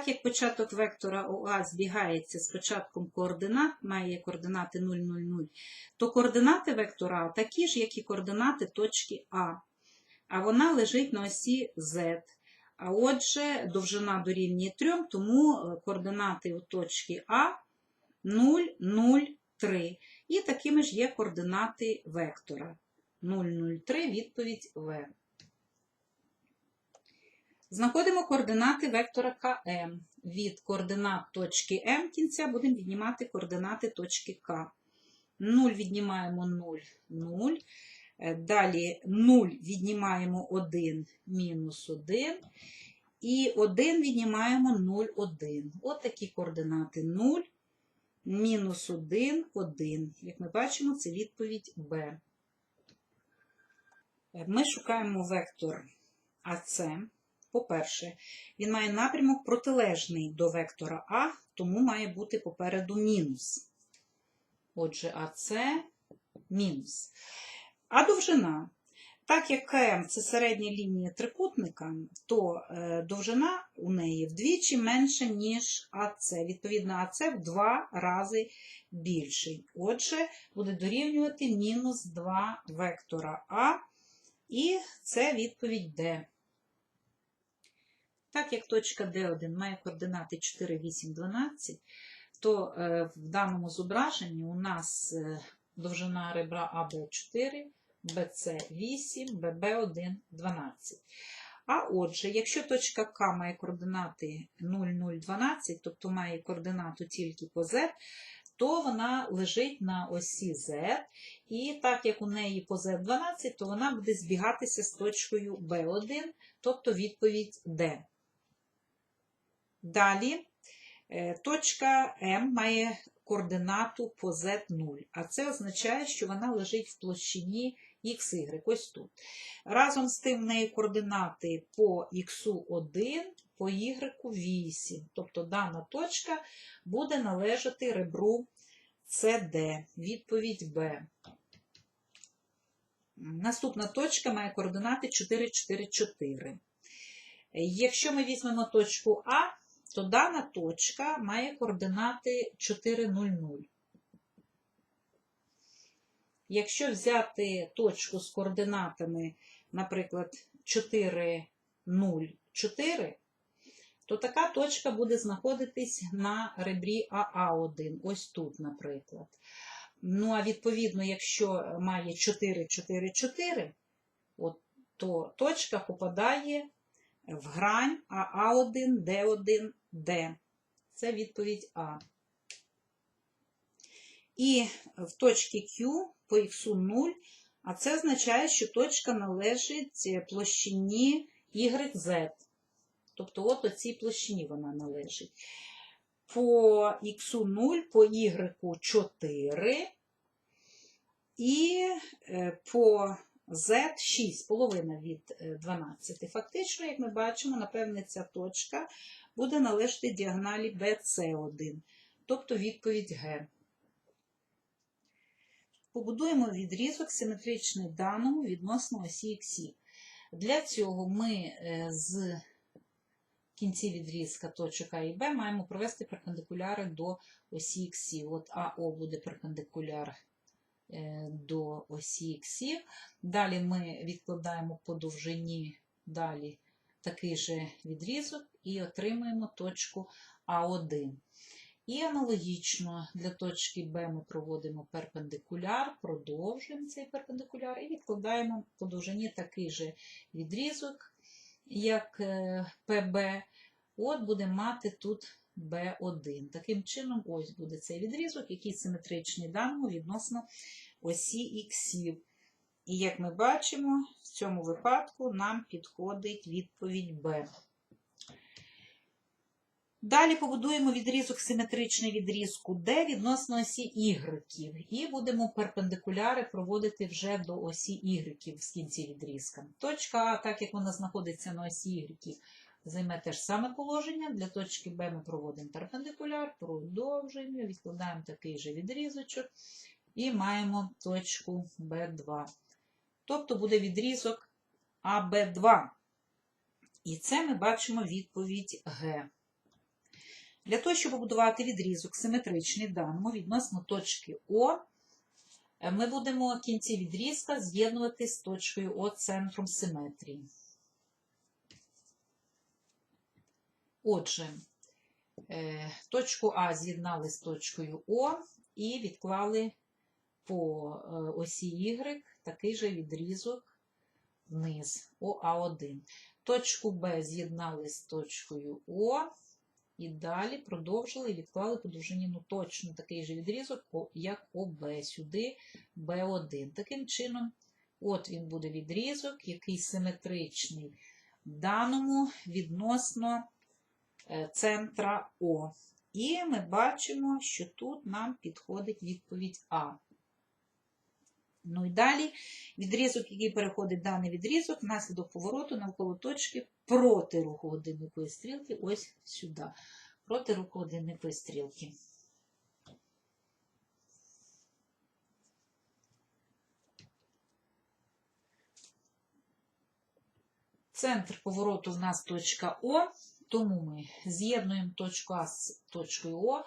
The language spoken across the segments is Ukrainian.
Так як початок вектора ОА збігається з початком координат, має координати 0, 0, 0, то координати вектора А такі ж, як і координати точки А. А вона лежить на осі Z. А отже, довжина дорівнює 3, тому е, координати у точки А 0, 0, 3. І такими ж є координати вектора. 0, 0, 3, відповідь В. Знаходимо координати вектора КМ. Від координат точки М кінця будемо віднімати координати точки К. 0 віднімаємо 0, 0. Е, Далі 0 віднімаємо 1, мінус 1. І 1 віднімаємо 0, 1. От такі координати 0, мінус 1, 1. Як ми бачимо, це відповідь Б. Е, Ми шукаємо вектор АС. По-перше, він має напрямок протилежний до вектора А, тому має бути попереду мінус. Отже, АС мінус. А довжина. Так як КМ це середня лінія трикутника, то е, довжина у неї вдвічі менша, ніж АС. Відповідно, АС в два рази більший. Отже, буде дорівнювати мінус 2 вектора А, і це відповідь Д. Так як точка D1 має координати 4, 8, 12, то е, в даному зображенні у нас е, довжина ребра АБ4, БЦ8, ББ1 12. А отже, якщо точка К має координати 0, 0, 12, тобто має координату тільки по Z, то вона лежить на осі Z, і так як у неї по Z 12, то вона буде збігатися з точкою B1, тобто відповідь D. Далі е, точка М має координату по Z0, а це означає, що вона лежить в площині XY, ось тут. Разом з тим в неї координати по X1, по Y 8. Тобто дана точка буде належати ребру CD, відповідь Б. Наступна точка має координати 4, 4, 4. Якщо ми візьмемо точку А, то дана точка має координати 4, 0, 0. Якщо взяти точку з координатами, наприклад, 4, 0, 4, то така точка буде знаходитись на ребрі АА1, ось тут, наприклад. Ну, а відповідно, якщо має 4, 4, 4, от, то точка попадає в грань АА1, Д1, Д. Це відповідь А. І в точці Q по х 0, а це означає, що точка належить площині YZ. Тобто, от у цій площині вона належить. По х 0, по y 4 і е, по z 6, половина від 12. Фактично, як ми бачимо, напевне, ця точка буде належати діагоналі BC1, тобто відповідь Г. Побудуємо відрізок симетричний даному відносно осі Х. Для цього ми е, з кінці відрізка точок А і Б маємо провести перпендикуляри до осі Х. От АО буде перпендикуляр е, до осі Х. Далі ми відкладаємо по довжині далі такий же відрізок і отримаємо точку А1. І аналогічно для точки Б ми проводимо перпендикуляр, продовжуємо цей перпендикуляр і відкладаємо по довжині такий же відрізок, як ПБ. От будемо мати тут B1. Таким чином, ось буде цей відрізок, який симетричний даному відносно осі іксів. І як ми бачимо, в цьому випадку нам підходить відповідь Б. Далі побудуємо відрізок симетричний відрізку D відносно осі Y. І будемо перпендикуляри проводити вже до осі Y з кінці відрізка. Точка А, так як вона знаходиться на осі Y, займе те ж саме положення. Для точки Б ми проводимо перпендикуляр, продовжуємо, відкладаємо такий же відрізочок і маємо точку Б2. Тобто буде відрізок АБ2. І це ми бачимо відповідь Г. Для того, щоб побудувати відрізок симетричний даному відносно точки О, ми будемо кінці відрізка з'єднувати з точкою О центром симетрії. Отже, е, точку А з'єднали з точкою О і відклали по е, осі Y такий же відрізок вниз ОА1. Точку Б з'єднали з точкою О і далі продовжили і відклали по довжині ну, точно такий же відрізок, як ОБ, сюди Б1. Таким чином, от він буде відрізок, який симетричний даному відносно центра О. І ми бачимо, що тут нам підходить відповідь А. Ну і далі відрізок, який переходить даний відрізок, внаслідок повороту навколо точки проти руху годинникової стрілки, ось сюди. Проти руху годинникової стрілки. Центр повороту в нас точка О, тому ми з'єднуємо точку А з точкою О, е,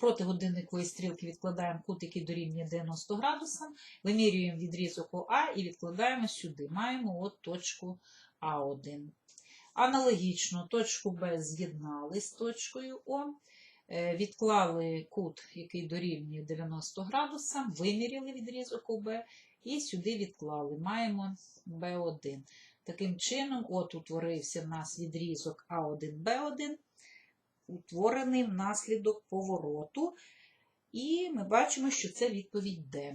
проти годинникової стрілки відкладаємо кут, який дорівнює 90 градусам, вимірюємо відрізок ОА і відкладаємо сюди. Маємо от точку А1. Аналогічно точку Б з'єднали з точкою О, е, відклали кут, який дорівнює 90 градусам, виміряли відрізок ОБ і сюди відклали. Маємо Б1. Таким чином, от утворився в нас відрізок А1Б1, утворений внаслідок повороту. І ми бачимо, що це відповідь Д.